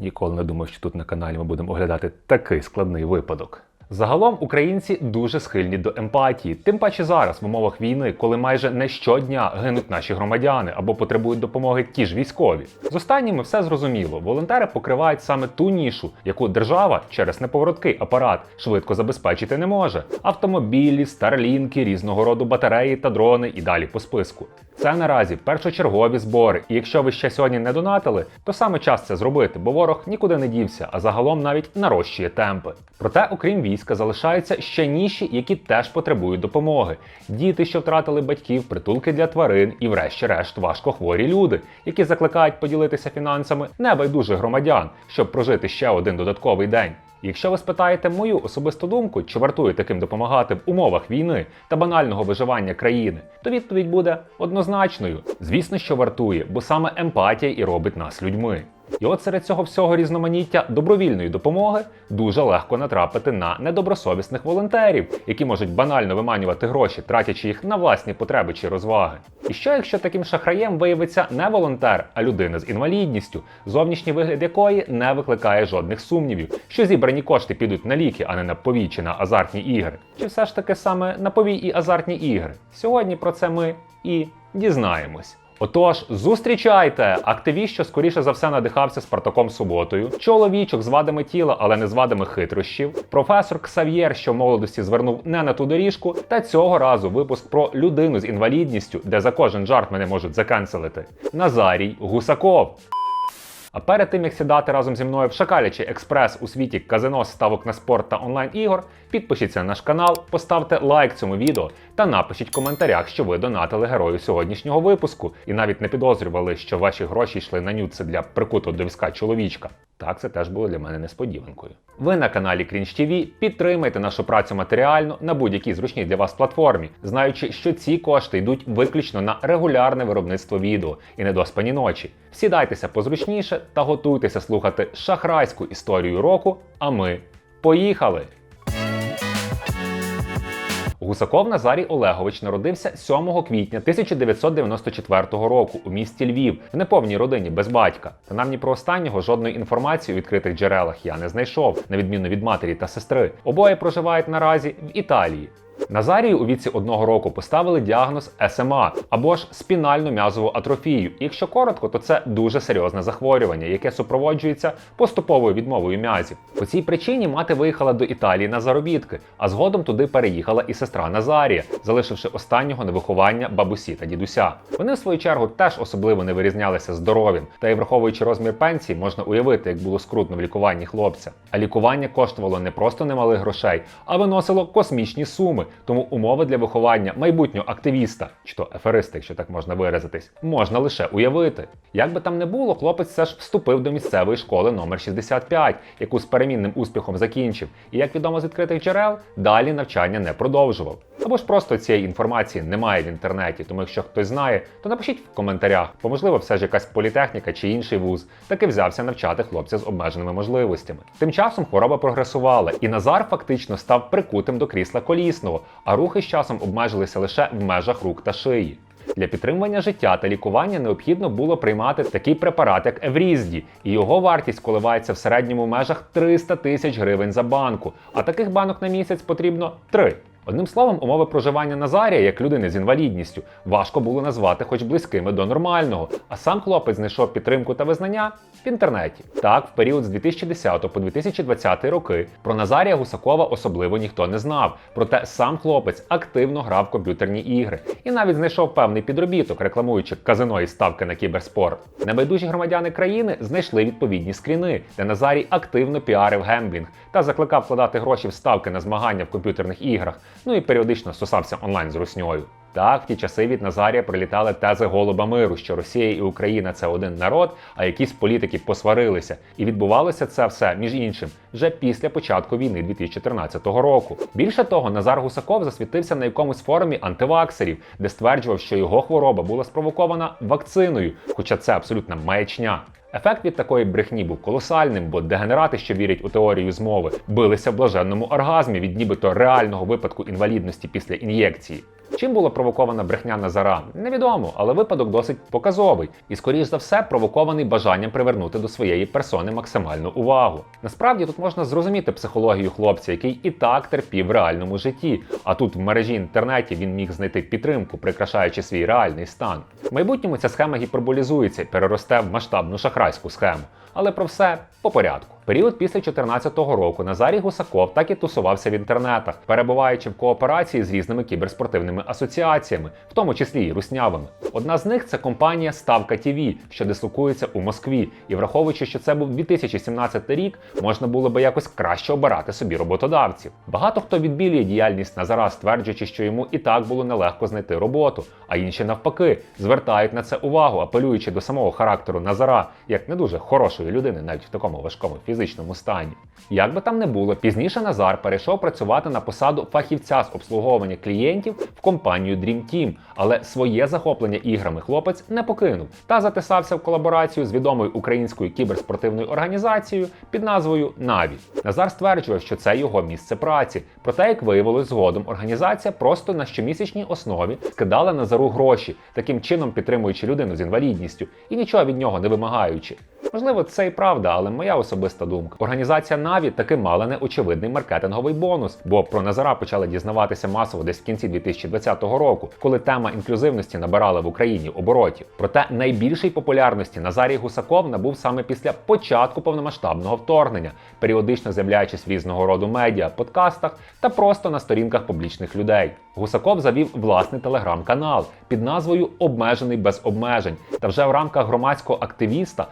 Ніколи не думав, що тут на каналі ми будемо оглядати такий складний випадок. Загалом українці дуже схильні до емпатії, тим паче зараз в умовах війни, коли майже не щодня гинуть наші громадяни або потребують допомоги ті ж військові. З останніми все зрозуміло. Волонтери покривають саме ту нішу, яку держава через неповороткий апарат швидко забезпечити не може: автомобілі, старлінки, різного роду батареї та дрони і далі по списку. Це наразі першочергові збори, і якщо ви ще сьогодні не донатили, то саме час це зробити, бо ворог нікуди не дівся, а загалом навіть нарощує темпи. Проте, окрім війська, залишаються ще ніші, які теж потребують допомоги. Діти, що втратили батьків, притулки для тварин і, врешті-решт, важкохворі люди, які закликають поділитися фінансами небайдужих громадян, щоб прожити ще один додатковий день. Якщо ви спитаєте мою особисту думку, чи вартує таким допомагати в умовах війни та банального виживання країни, то відповідь буде однозначною. Звісно, що вартує, бо саме емпатія і робить нас людьми. І от серед цього всього різноманіття добровільної допомоги дуже легко натрапити на недобросовісних волонтерів, які можуть банально виманювати гроші, тратячи їх на власні потреби чи розваги. І що якщо таким шахраєм виявиться не волонтер, а людина з інвалідністю, зовнішній вигляд якої не викликає жодних сумнівів, що зібрані кошти підуть на ліки, а не на повій чи на азартні ігри? Чи все ж таки саме на повій і азартні ігри? Сьогодні про це ми і дізнаємось. Отож, зустрічайте активіст, що скоріше за все надихався Спартаком суботою, чоловічок з вадами тіла, але не з вадами хитрощів, професор Ксав'єр, що в молодості звернув не на ту доріжку, та цього разу випуск про людину з інвалідністю, де за кожен жарт мене можуть заканцелити. Назарій Гусаков. А перед тим як сідати разом зі мною в шакалячий експрес у світі казино, ставок на спорт та онлайн ігор, підпишіться на наш канал, поставте лайк цьому відео та напишіть в коментарях, що ви донатили герою сьогоднішнього випуску і навіть не підозрювали, що ваші гроші йшли на нюци для прикутого до візка чоловічка. Так, це теж було для мене несподіванкою. Ви на каналі Cringe TV підтримайте нашу працю матеріально на будь-якій зручній для вас платформі, знаючи, що ці кошти йдуть виключно на регулярне виробництво відео і недоспані ночі. Сідайтеся позручніше та готуйтеся слухати шахрайську історію року. А ми поїхали! Гусаков Назарій Олегович народився 7 квітня 1994 року у місті Львів в неповній родині без батька. Принаймні про останнього жодної інформації у відкритих джерелах я не знайшов, на відміну від матері та сестри. Обоє проживають наразі в Італії. Назарію у віці одного року поставили діагноз СМА або ж спінальну м'язову атрофію. Якщо коротко, то це дуже серйозне захворювання, яке супроводжується поступовою відмовою м'язів. По цій причині мати виїхала до Італії на заробітки, а згодом туди переїхала і сестра Назарія, залишивши останнього на виховання бабусі та дідуся. Вони в свою чергу теж особливо не вирізнялися здоров'ям, та й враховуючи розмір пенсії, можна уявити, як було скрутно в лікуванні хлопця. А лікування коштувало не просто немалих грошей, а виносило космічні суми. Тому умови для виховання майбутнього активіста, чи то афериста, якщо так можна виразитись, можна лише уявити. Як би там не було, хлопець все ж вступив до місцевої школи номер 65, яку з перемінним успіхом закінчив, і як відомо з відкритих джерел, далі навчання не продовжував. Або ж просто цієї інформації немає в інтернеті, тому якщо хтось знає, то напишіть в коментарях, бо можливо все ж якась політехніка чи інший вуз таки взявся навчати хлопця з обмеженими можливостями. Тим часом хвороба прогресувала, і Назар фактично став прикутим до крісла колісного, а рухи з часом обмежилися лише в межах рук та шиї. Для підтримування життя та лікування необхідно було приймати такий препарат, як Еврізді, і його вартість коливається в середньому межах 300 тисяч гривень за банку. А таких банок на місяць потрібно три. Одним словом, умови проживання Назарія, як людини з інвалідністю, важко було назвати хоч близькими до нормального, а сам хлопець знайшов підтримку та визнання в інтернеті. Так, в період з 2010 по 2020 роки про Назарія Гусакова особливо ніхто не знав. Проте сам хлопець активно грав в комп'ютерні ігри і навіть знайшов певний підробіток, рекламуючи казино і ставки на кіберспорт. Небайдужі громадяни країни знайшли відповідні скріни, де Назарій активно піарив гемблінг та закликав вкладати гроші в ставки на змагання в комп'ютерних іграх ну і періодично стосався онлайн з русньою. Так, в ті часи від Назарія прилітали тези голуба миру, що Росія і Україна це один народ, а якісь політики посварилися. І відбувалося це все, між іншим, вже після початку війни 2014 року. Більше того, Назар Гусаков засвітився на якомусь форумі антиваксерів, де стверджував, що його хвороба була спровокована вакциною, хоча це абсолютна маячня. Ефект від такої брехні був колосальним, бо дегенерати, що вірять у теорію змови, билися в блаженному оргазмі від нібито реального випадку інвалідності після ін'єкції. Чим була провокована брехня Назара? Невідомо, але випадок досить показовий і, скоріш за все, провокований бажанням привернути до своєї персони максимальну увагу. Насправді тут можна зрозуміти психологію хлопця, який і так терпів в реальному житті. А тут в мережі інтернеті він міг знайти підтримку, прикрашаючи свій реальний стан. В майбутньому ця схема гіперболізується і переросте в масштабну шахрайську схему. Але про все по порядку. Період після 2014 року Назарій Гусаков так і тусувався в інтернетах, перебуваючи в кооперації з різними кіберспортивними асоціаціями, в тому числі і руснявими. Одна з них це компанія Ставка ТВ, що дислокується у Москві. І враховуючи, що це був 2017 рік, можна було би якось краще обирати собі роботодавців. Багато хто відбілює діяльність Назара, стверджуючи, що йому і так було нелегко знайти роботу, а інші навпаки звертають на це увагу, апелюючи до самого характеру Назара, як не дуже хорошої людини, навіть в такому важкому фізичному стані. Як би там не було, пізніше Назар перейшов працювати на посаду фахівця з обслуговування клієнтів в компанію Dream Team, але своє захоплення іграми хлопець не покинув та затисався в колаборацію з відомою українською кіберспортивною організацією під назвою Наві. Назар стверджував, що це його місце праці. Проте, як виявилось згодом, організація просто на щомісячній основі скидала Назару гроші, таким чином підтримуючи людину з інвалідністю і нічого від нього не вимагаючи. Можливо, це і правда, але моя особиста думка. Організація Наві таки мала неочевидний маркетинговий бонус, бо про Назара почали дізнаватися масово десь в кінці 2020 року, коли тема інклюзивності набирала в Україні оборотів. Проте найбільшої популярності Назарій Гусаков набув саме після початку повномасштабного вторгнення, періодично з'являючись в різного роду медіа, подкастах та просто на сторінках публічних людей. Гусаков завів власний телеграм-канал під назвою Обмежений без обмежень та вже в рамках громадського активіста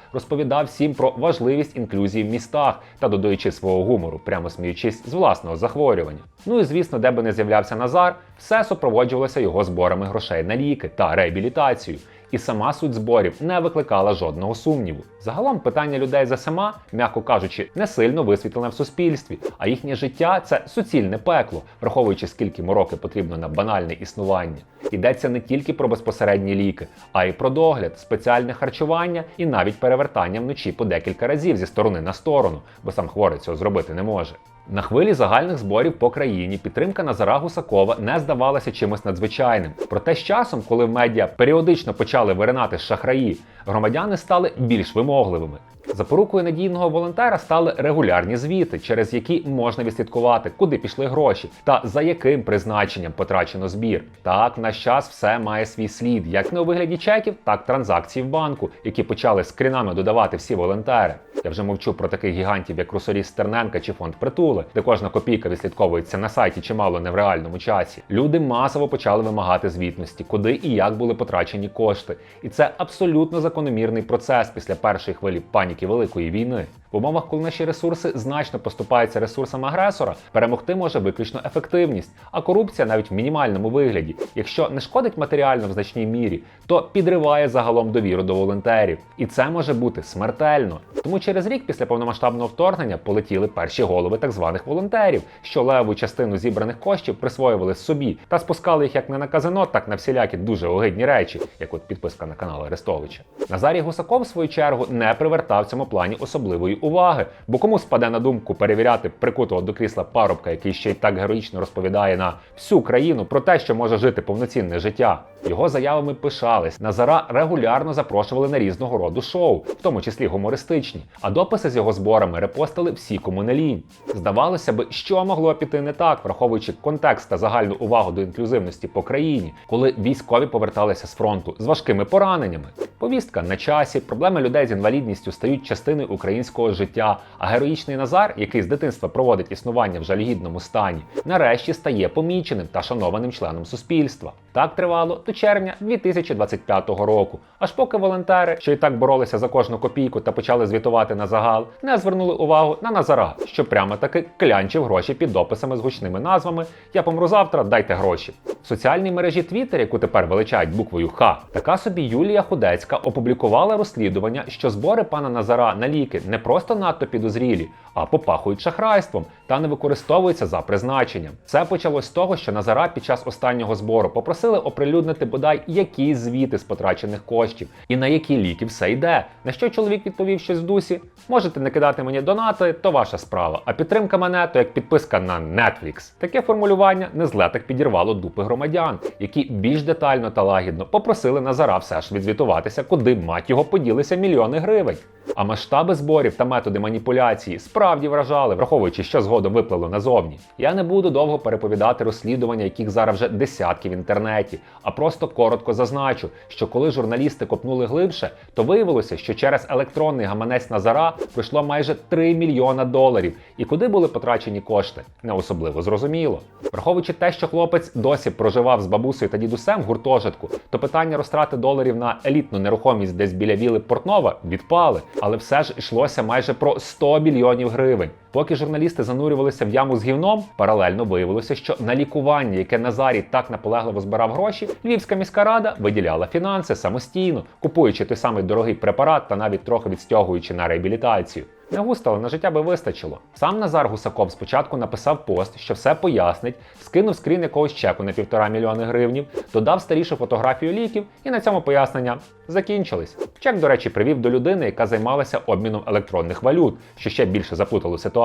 розповідав всім про важливість інклюзії в містах та додаючи свого гумору, прямо сміючись з власного захворювання. Ну і звісно, де би не з'являвся Назар, все супроводжувалося його зборами грошей на ліки та реабілітацію. І сама суть зборів не викликала жодного сумніву. Загалом питання людей за сама, м'яко кажучи, не сильно висвітлене в суспільстві, а їхнє життя це суцільне пекло, враховуючи скільки мороки потрібно на банальне існування. Йдеться не тільки про безпосередні ліки, а й про догляд, спеціальне харчування і навіть перевертання вночі по декілька разів зі сторони на сторону, бо сам хворий цього зробити не може. На хвилі загальних зборів по країні підтримка Назара Гусакова не здавалася чимось надзвичайним. Проте з часом, коли в медіа періодично почали виринати шахраї, громадяни стали більш вимогливими. Запорукою надійного волонтера стали регулярні звіти, через які можна відслідкувати, куди пішли гроші та за яким призначенням потрачено збір. Так, в наш час все має свій слід, як не у вигляді чеків, так транзакцій в банку, які почали скрінами додавати всі волонтери. Я вже мовчу про таких гігантів, як Русоріс Стерненка чи фонд притули, де кожна копійка відслідковується на сайті чимало не в реальному часі. Люди масово почали вимагати звітності, куди і як були потрачені кошти. І це абсолютно закономірний процес після першої хвилі паніки великої війни. В умовах, коли наші ресурси значно поступаються ресурсам агресора, перемогти може виключно ефективність, а корупція навіть в мінімальному вигляді, якщо не шкодить матеріально в значній мірі, то підриває загалом довіру до волонтерів. І це може бути смертельно. Тому через рік після повномасштабного вторгнення полетіли перші голови так званих волонтерів, що леву частину зібраних коштів присвоювали собі та спускали їх як не на казино, так на всілякі дуже огидні речі, як от підписка на канал Арестовича. Назарій Гусаков, в свою чергу, не привертав цьому плані особливої уваги, бо кому спаде на думку перевіряти прикутого до крісла парубка, який ще й так героїчно розповідає на всю країну про те, що може жити повноцінне життя. Його заявами пишались. Назара регулярно запрошували на різного роду шоу, в тому числі гумористичні. А дописи з його зборами репостили всі кому. Здавалося би, що могло піти не так, враховуючи контекст та загальну увагу до інклюзивності по країні, коли військові поверталися з фронту з важкими пораненнями. Повістка на часі, проблеми людей з інвалідністю стають частиною українського життя. А героїчний Назар, який з дитинства проводить існування в жалюгідному стані, нарешті стає поміченим та шанованим членом суспільства. Так тривало до червня 2025 року, аж поки волонтери, що і так боролися за кожну копійку та почали звітувати на загал, не звернули увагу на Назара, що прямо таки клянчив гроші під дописами з гучними назвами Я помру завтра, дайте гроші. В соціальній мережі Twitter, яку тепер величають буквою Х, така собі Юлія Худецька опублікувала розслідування, що збори пана Назара на ліки не просто надто підозрілі, а попахують шахрайством та не використовуються за призначенням. Це почалось з того, що Назара під час останнього збору попросили оприлюднити бодай якісь звіти з потрачених коштів і на які ліки все йде. На що чоловік відповів щось в дусі: можете не кидати мені донати, то ваша справа. А підтримка мене то як підписка на Netflix. Таке формулювання не зле так підірвало дупи громадян, які більш детально та лагідно попросили Назара все ж відзвітуватися, куди мать його поділися мільйони гривень. А масштаби зборів та методи маніпуляції справді вражали, враховуючи, що згодом виплило назовні. Я не буду довго переповідати розслідування, яких зараз вже десятки в інтернеті, а просто коротко зазначу, що коли журналісти копнули глибше, то виявилося, що через електронний гаманець Назара пройшло майже 3 мільйона доларів. І куди були потрачені кошти, не особливо зрозуміло. Враховуючи те, що хлопець досі проживав з бабусею та дідусем в гуртожитку, то питання розтрати доларів на елітну нерухомість десь біля віли Портнова відпали, але все ж йшлося майже про 100 мільйонів гривень. Поки журналісти занурювалися в яму з гівном, паралельно виявилося, що на лікування, яке Назарій так наполегливо збирав гроші, Львівська міська рада виділяла фінанси самостійно, купуючи той самий дорогий препарат та навіть трохи відстягуючи на реабілітацію. Не густо, але на життя би вистачило. Сам Назар Гусаков спочатку написав пост, що все пояснить, скинув скрін якогось чеку на півтора мільйони гривнів, додав старішу фотографію ліків, і на цьому пояснення закінчились. Чек, до речі, привів до людини, яка займалася обміном електронних валют, що ще більше заплутало ситуацію.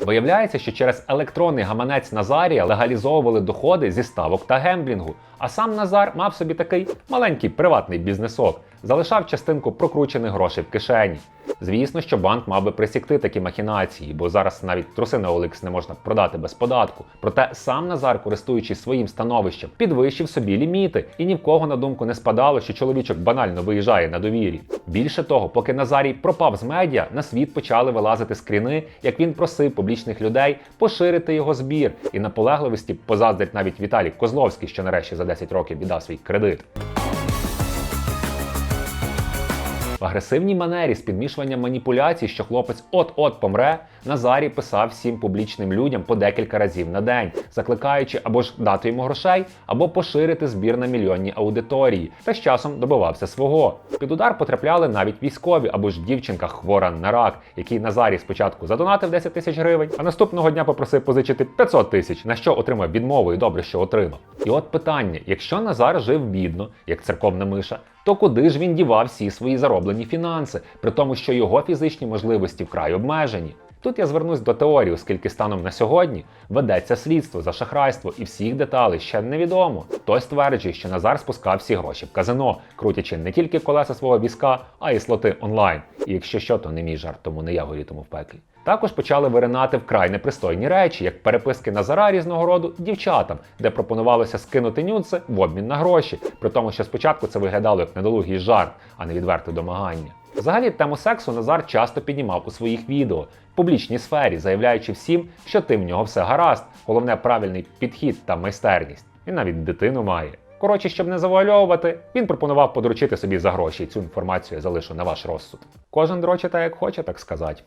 Виявляється, що через електронний гаманець Назарія легалізовували доходи зі ставок та гемблінгу. А сам Назар мав собі такий маленький приватний бізнесок, залишав частинку прокручених грошей в кишені. Звісно, що банк мав би присікти такі махінації, бо зараз навіть труси на OLX не можна продати без податку. Проте сам Назар, користуючись своїм становищем, підвищив собі ліміти, і ні в кого на думку не спадало, що чоловічок банально виїжджає на довірі. Більше того, поки Назарій пропав з медіа, на світ почали вилазити скріни, як він просив публічних людей поширити його збір, і наполегливості позаздрить навіть Віталій Козловський, що нарешті за 10 років віддав свій кредит. В агресивній манері з підмішуванням маніпуляцій, що хлопець от-от помре, Назарій писав всім публічним людям по декілька разів на день, закликаючи або ж дати йому грошей, або поширити збір на мільйонні аудиторії, та з часом добивався свого. Під удар потрапляли навіть військові або ж дівчинка хвора на рак, який Назарій спочатку задонатив 10 тисяч гривень, а наступного дня попросив позичити 500 тисяч, на що отримав відмову і добре, що отримав. І от питання: якщо Назар жив бідно, як церковна миша, то куди ж він дівав всі свої зароблені фінанси, при тому, що його фізичні можливості вкрай обмежені? Тут я звернусь до теорії, оскільки станом на сьогодні ведеться слідство за шахрайство і всіх деталей ще невідомо. Хтось стверджує, що Назар спускав всі гроші в казино, крутячи не тільки колеса свого візка, а й слоти онлайн. І якщо що, то не мій жарт, тому не я горітиму в пеклі. Також почали виринати вкрай непристойні речі, як переписки Назара різного роду дівчатам, де пропонувалося скинути нюци в обмін на гроші, при тому, що спочатку це виглядало як недолугий жарт, а не відверте домагання. Взагалі, тему сексу Назар часто піднімав у своїх відео в публічній сфері, заявляючи всім, що тим в нього все гаразд, головне правильний підхід та майстерність. Він навіть дитину має. Коротше, щоб не завуальовувати, він пропонував подручити собі за гроші. Цю інформацію я залишу на ваш розсуд. Кожен дрочить так, як хоче, так сказати.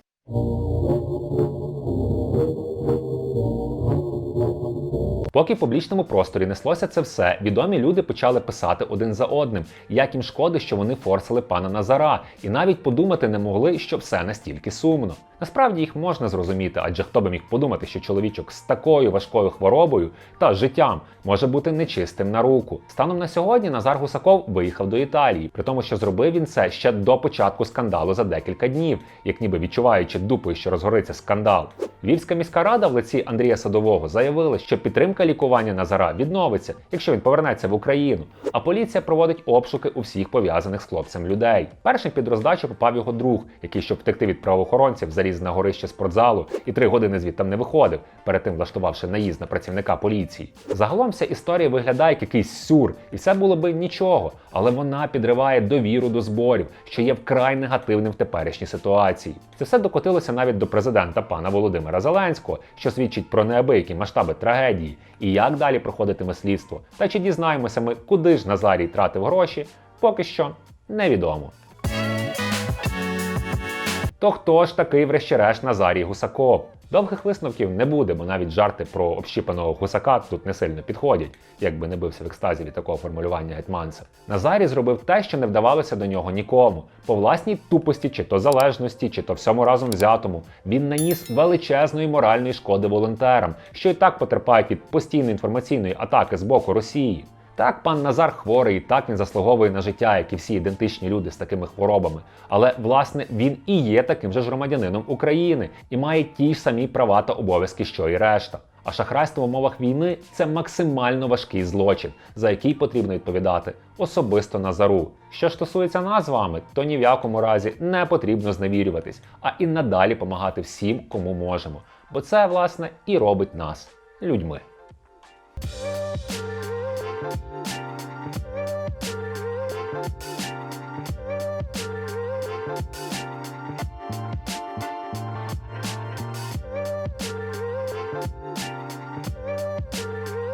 Поки в публічному просторі неслося це все, відомі люди почали писати один за одним, як їм шкоди, що вони форсили пана Назара, і навіть подумати не могли, що все настільки сумно. Насправді їх можна зрозуміти, адже хто би міг подумати, що чоловічок з такою важкою хворобою та життям може бути нечистим на руку. Станом на сьогодні Назар Гусаков виїхав до Італії, при тому, що зробив він це ще до початку скандалу за декілька днів, як ніби відчуваючи дупою, що розгориться скандал. Львівська міська рада в лиці Андрія Садового заявила, що підтримка лікування Назара відновиться, якщо він повернеться в Україну. А поліція проводить обшуки у всіх пов'язаних з хлопцем людей. Першим під роздачу попав його друг, який, щоб втекти від правоохоронців, заліз на горище спортзалу і три години звідтам не виходив, перед тим влаштувавши наїзд на працівника поліції. Загалом вся історія виглядає як якийсь сюр, і все було би нічого, але вона підриває довіру до зборів, що є вкрай негативним в теперішній ситуації. Це все докотилося навіть до президента пана Володимира Зеленського, що свідчить про неабиякі масштаби трагедії, і як далі проходитиме слідство. Та чи дізнаємося ми, куди ж Назарій тратив гроші, поки що невідомо. То хто ж такий, врешті-решт, Назарій Гусаков? Довгих висновків не буде, бо навіть жарти про общіпаного гусака тут не сильно підходять, якби не бився в екстазі від такого формулювання гетьманця. Назарій зробив те, що не вдавалося до нього нікому. По власній тупості, чи то залежності, чи то всьому разом взятому, він наніс величезної моральної шкоди волонтерам, що і так потерпають від постійної інформаційної атаки з боку Росії. Так, пан Назар хворий, і так він заслуговує на життя, як і всі ідентичні люди з такими хворобами. Але власне він і є таким же ж громадянином України і має ті ж самі права та обов'язки, що і решта. А шахрайство в умовах війни це максимально важкий злочин, за який потрібно відповідати особисто Назару. Що стосується нас з вами, то ні в якому разі не потрібно зневірюватись, а і надалі допомагати всім, кому можемо. Бо це, власне, і робить нас людьми. you